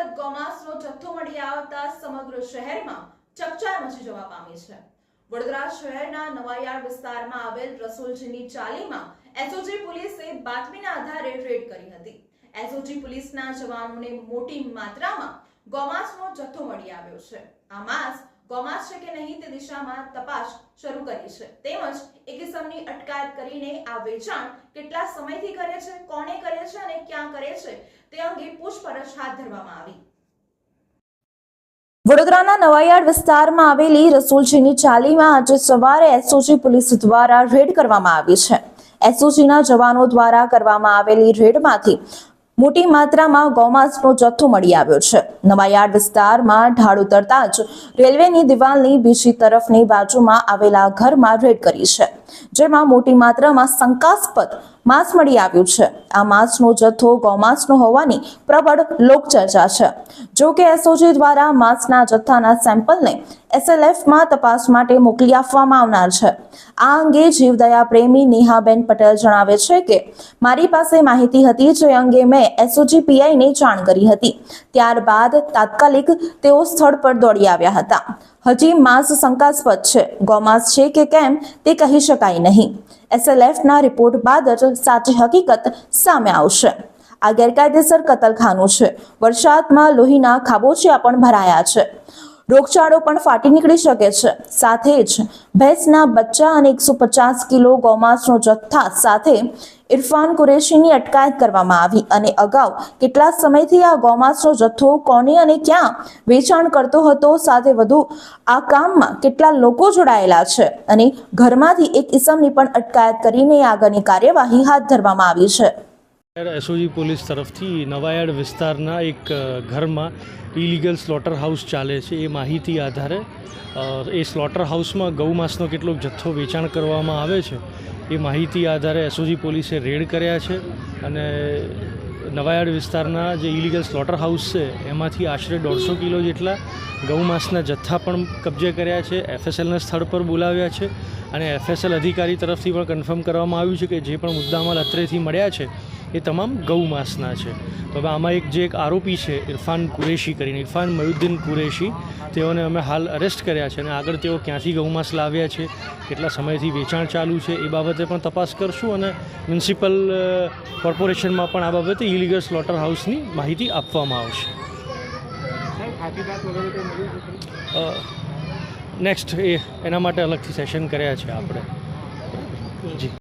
શંકાસ્પદ ગોમાંસનો જથ્થો મળી આવતા સમગ્ર શહેરમાં ચકચાર મચી જવા પામી છે. વડોદરા શહેરના નવાયાર વિસ્તારમાં આવેલ રસોલજીની ચાલીમાં એસઓજી પોલીસે બાતમીના આધારે રેડ કરી હતી. એસઓજી પોલીસના જવાનોને મોટી માત્રામાં ગોમાંસનો જથ્થો મળી આવ્યો છે. આ માંસ ગોમાંસ છે કે નહીં તે દિશામાં તપાસ શરૂ કરી છે. તેમજ એ કિસમની અટકાયત કરીને આ વેચાણ કેટલા સમયથી કરે છે, કોણે કરે છે અને ક્યાં કરે છે તે અંગે પૂછપરછ હાથ ધરવામાં આવી. વડોદરાના નવાયાર્ડ વિસ્તારમાં આવેલી રસુલજીની ચાલીમાં આજે સવારે એસઓજી પોલીસ દ્વારા રેડ કરવામાં આવી છે. એસઓજીના જવાનો દ્વારા કરવામાં આવેલી રેડમાંથી મોટી માત્રામાં ગૌમાંસનો જથ્થો મળી આવ્યો છે. નવાયાર્ડ વિસ્તારમાં ઢાળ ઉતરતા જ રેલવેની દિવાલની બીજી તરફની બાજુમાં આવેલા ઘરમાં રેડ કરી છે, જેમાં મોટી માત્રામાં શંકાસ્પદ માંસ મળી આવ્યું છે. આ માંસનો જથ્થો ગૌમાંસનો હોવાની પ્રબળ લોકચર્ચા છે. જો કે એસઓજી દ્વારા માંસના જથ્થાના સેમ્પલને એસએલએફમાં તપાસ માટે મોકલી આપવામાં આવનાર છે. આ અંગે જીવદયા પ્રેમી નેહાબેન પટેલ જણાવે છે કે, મારી પાસે માહિતી હતી જે અંગે મેં એસઓજી પીઆઈને જાણ કરી હતી. ત્યારબાદ તાત્કાલિક તેઓ સ્થળ પર દોડી આવ્યા હતા. હજી માંસ શંકાસ્પદ છે. ગૌમાંસ છે કે કેમ તે કહી શકાય નહીં. એસએલએફના રિપોર્ટ બાદ જ સાચી હકીકત સામે આવશે. આ ગેરકાયદેસર કતલખાનું છે. વરસાદમાં લોહીના ખાબોચિયા પણ ભરાયા છે. રોગચાળો પણ ફાટી નીકળી શકે છે. સાથે જ ભેંસના બચ્ચા અને એકસો પચાસ કિલો ગૌમાંસનો જથ્થા સાથે ઇરફાન કુરેશીની અટકાયત કરવામાં આવી અને અગાઉ કેટલા સમયથી આ ગૌમાંસનો જથ્થો કોને અને ક્યાં વેચાણ કરતો હતો સાથે વધુ આ કામમાં કેટલા લોકો જોડાયેલા છે અને ઘરમાંથી એક ઇસમની પણ અટકાયત કરીને આગળની કાર્યવાહી હાથ ધરવામાં આવી છે. એસઓજી પોલીસ તરફથી નવાયાર્ડ વિસ્તારના એક ઘરમાં ઇલીગલ સ્લોટર હાઉસ ચાલે છે એ માહિતી આધારે. એ સ્લોટર હાઉસમાં ગૌમાંસનો કેટલોક જથ્થો વેચાણ કરવામાં આવે છે એ માહિતી આધારે એસઓજી પોલીસે રેડ કર્યા છે અને નવાયાર્ડ વિસ્તારના જે ઇલીગલ સ્લોટર હાઉસ છે એમાંથી આશરે દોઢસો કિલો જેટલા ગૌમાંસના જથ્થા પણ કબજે કર્યા છે એફએસએલના સ્થળ પર બોલાવ્યા છે અને એફએસએલ અધિકારી તરફથી પણ કન્ફર્મ કરવામાં આવ્યું છે કે જે પણ મુદ્દામાલ અત્રેથી મળ્યા છે એ તમામ ગૌમાંસના છે. હવે આમાં એક જે એક આરોપી છે, ઇરફાન કુરેશી કરીને, ઇરફાન મયુદ્દીન કુરેશી, તેઓને અમે હાલ અરેસ્ટ કર્યા છે અને આગળ તેઓ ક્યાંથી ગૌમાંસ લાવ્યા છે, કેટલા સમયથી વેચાણ ચાલુ છે, એ બાબતે પણ તપાસ કરશું અને મ્યુનિસિપલ કોર્પોરેશનમાં પણ આ બાબતે ઇલીગલ સ્લોટર હાઉસની માહિતી આપવામાં આવશે. નેક્સ્ટ એ, એના માટે અલગથી સેશન કર્યા છે આપણે. જી.